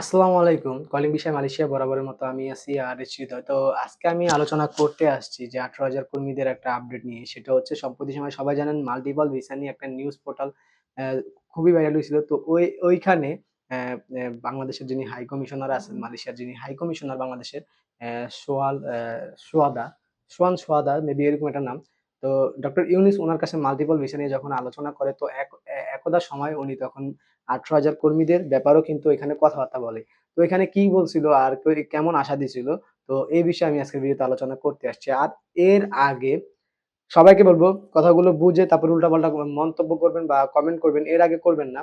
আসসালামু আলাইকুম। কলিং বিষয় মালয়েশিয়া বরাবরের মতো আমি আছি আর। তো আজকে আমি আলোচনা করতে আসছি যে ১৮,০০০ কর্মীদের একটা আপডেট নিয়ে। সেটা হচ্ছে সম্প্রতি সময় সবাই জানেন মাল্টিপল ভিসা নিয়ে একটা নিউজ পোর্টাল খুবই ভাইরাল হয়েছিল। তো ওই ওইখানে বাংলাদেশের যিনি হাই কমিশনার আছেন, মালয়েশিয়ার যিনি হাই কমিশনার বাংলাদেশের সোয়াল সোয়াদা, সোয়ান সোয়াদা মেবি এরকম একটা নাম। তো ডক্টর ইউনিস ওনার কাছে মাল্টিপল ভিসা নিয়ে যখন আলোচনা করে তো একদা সময় উনি তখন ১৮,০০০ কর্মীদের ব্যাপারেও কিন্তু এখানে কথাবার্তা বলে। তো এখানে কি বলছিল আর কেমন আশা দিছিল? তো এই বিষয়ে আমি আজকের ভিডিওতে আলোচনা করতে আসছি। আর এর আগে সবাইকে বলব কথাগুলো বুঝে তারপর উল্টাপাল্টা মন্তব্য করবেন বা কমেন্ট করবেন। এর আগে করবেন না।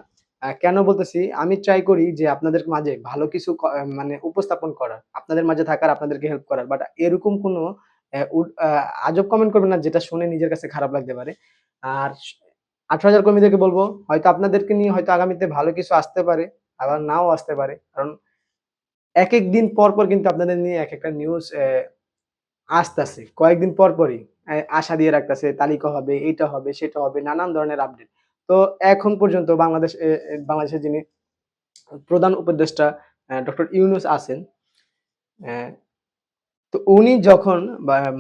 কেন বলতেছি? আমি ট্রাই করি যে আপনাদের মাঝে ভালো কিছু মানে উপস্থাপন করার। আপনাদের মাঝে থাকার, আপনাদেরকে হেল্প করার। বাট এরকম কোনো আজব কমেন্ট করবেন না যেটা শুনে নিজের কাছে খারাপ লাগতে পারে। আর স ১৮,০০০ কর্মীদেরকে বলব হয়তো আপনাদেরকে নিয়ে হয়তো আগামীতে ভালো কিছু আসতে পারে, আবার নাও আসতে পারে। কারণ এক এক দিন পর, পর কিন্তু আপনাদের নিয়ে এক একটা নিউজ আসতাছে। কয়েকদিন পর, পরই আশা দিয়ে রাখতেছে তালিকা হবে, এইটা হবে, সেটা হবে, নানান ধরনের আপডেট। তো এখন পর্যন্ত বাংলাদেশ বাংলাদেশের যিনি প্রধান উপদেষ্টা ডক্টর ইউনুস অ্যা তো উনি যখন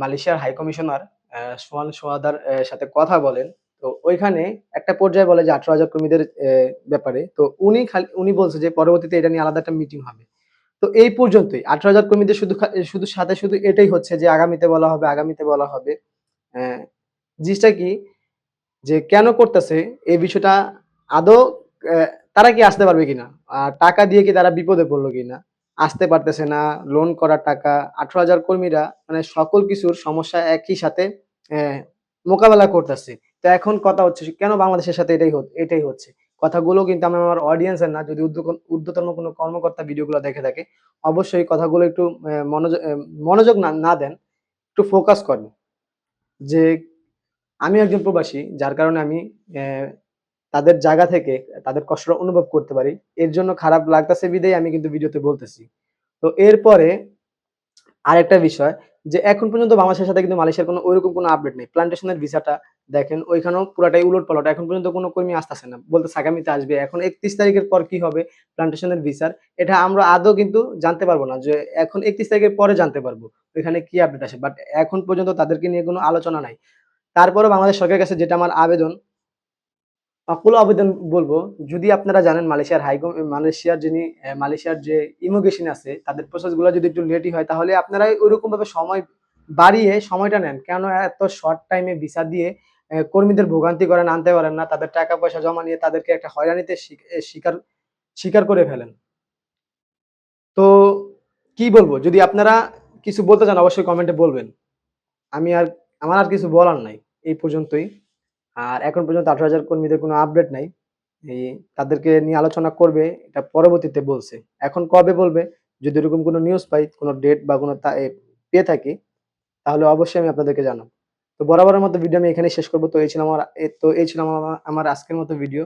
মালয়েশিয়ার হাই কমিশনার সোয়ান সোয়াদার সাথে কথা বলেন, তো ওইখানে একটা পর্যায়ে বলে যে ১৮,০০০ কর্মীদের ব্যাপারে। তো উনি খালি উনি বলছে যে পরবর্তীতে এটা নিয়ে আলাদা একটা মিটিং হবে। তো এই পর্যন্তই ১৮,০০০ কর্মীদের শুধু শুধু সাথে শুধু এটাই হচ্ছে যে আগামীতে বলা হবে, আগামীতে বলা হবে। জিনিসটা কি? যে কেন করতেছে এই বিষয়টা আদৌ তারা কি আসতে পারবে কিনা? টাকা দিয়ে কি তারা বিপদে পড়ল কিনা? আসতে পারতেছে না, লোন করার টাকা ১৮,০০০ কর্মীরা মানে সকল কিছুর সমস্যা একই সাথে মোকাবেলা করতেছে। তো এখন কথা হচ্ছে কেন বাংলাদেশের সাথে এটাই এটাই হচ্ছে। কথাগুলো কিন্তু আমি আমার অডিয়েন্স এর না যদি ঊর্ধ্বতন কোনো কর্মকর্তা ভিডিওগুলো দেখে থাকে, অবশ্যই কথাগুলো একটু মনোযোগ মনোযোগ না না দেন, একটু ফোকাস করেন। যে আমি একজন প্রবাসী যার কারণে আমি তাদের জায়গা থেকে তাদের কষ্টটা অনুভব করতে পারি। এর জন্য খারাপ লাগতাছে বিধায় আমি কিন্তু ভিডিওতে বলতেছি। তো এরপরে আরেকটা বিষয় যে এখন পর্যন্ত বাংলাদেশের সাথে কিন্তু মালয়েশিয়ার কোনো ঐরকম কোনো আপডেট নেই। প্লান্টেশনের ভিসাটা দেখেন, ওইখানেও পুরাটাই উলট-পালট। এখন পর্যন্ত কোনো কর্মী আসতেছে না। বলতে আগামীতে আসবে। এখন ৩১ তারিখের পর কি হবে প্লান্টেশনের ভিসার এটা আমরা আদৌ কিন্তু জানতে পারব না যে এখন ৩১ তারিখের পরে জানতে পারব। ওইখানে কি আপডেট আসে। বাট এখন পর্যন্ত তাদেরকে নিয়ে কোনো আলোচনা নাই। তারপরেও বাংলাদেশ সরকারের কাছে যেটা আমার আবেদন আকুল আবেদন বলব যদি আপনারা জানেন মালয়েশিয়ার হাই কম মালয়েশিয়ার যিনি মালয়েশিয়ার যে ইমিগ্রেশন আছে তাদের প্রসেসগুলা যদি একটু লেটই হয় তাহলে আপনারা ঐরকম ভাবে সময় বাড়িয়ে সময়টা নেন। কেন এত শর্ট টাইমে ভিসা দিয়ে কর্মীদের ভোগান্তি করেন, আনতে পারেন না। তাদের টাকা পয়সা জমা নিয়ে তাদেরকে একটা হয়রানিতে শিকার শিকার করে ফেলেন। তো কি বলব? যদি আপনারা কিছু বলতে চান অবশ্যই কমেন্টে বলবেন। আমি আর আমার আর কিছু বলার নাই। এই পর্যন্তই। আর এখন পর্যন্ত ১৮,০০০ কর্মীদের কোনো আপডেট নাই। এই তাদেরকে নিয়ে আলোচনা করবে এটা পরবর্তীতে বলছে। এখন কবে বলবে? যদি এরকম কোনো নিউজ পাই, কোনো ডেট বা কোনো পেয়ে থাকি তাহলে অবশ্যই আমি আপনাদেরকে জানাব। তো বরাবরের মতো ভিডিও আমি এখানে শেষ করব তো এই ছিল আমার তো এই ছিল আমা আমার আজকের মতো ভিডিও।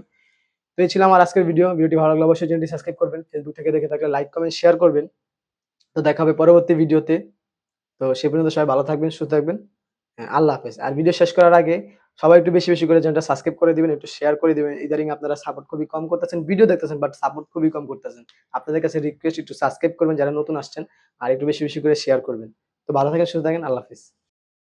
তো এই ছিল আমার আজকের ভিডিও। ভিডিওটি ভালো লাগলে অবশ্যই চ্যানেলটি সাবস্ক্রাইব করবেন। ফেসবুক থেকে দেখে থাকলে লাইক, কমেন্ট, শেয়ার করবেন। তো দেখা হবে পরবর্তী ভিডিওতে। তো সে পর্যন্ত সবাই ভালো থাকবেন, সুস্থ থাকবেন। হ্যাঁ, আল্লাহ হাফেজ। আর ভিডিও শেষ করার আগে সবাই একটু বেশি, বেশি করে চ্যানেলটা সাবস্ক্রাইব করে দিবেন, একটু শেয়ার করে দিবেন। ইদারিং আপনারা সাপোর্ট খুবই কম করতেছেন। ভিডিও দেখতেছেন বাট সাপোর্ট খুবই কম করতেছেন। আপনাদের কাছে রিকোয়েস্ট একটু সাবস্ক্রাইব করবেন যারা নতুন আসছেন। আর একটু বেশি, বেশি করে শেয়ার করবেন। তো ভালো থাকেন, সুস্থ থাকেন। আল্লাহ হাফেজ।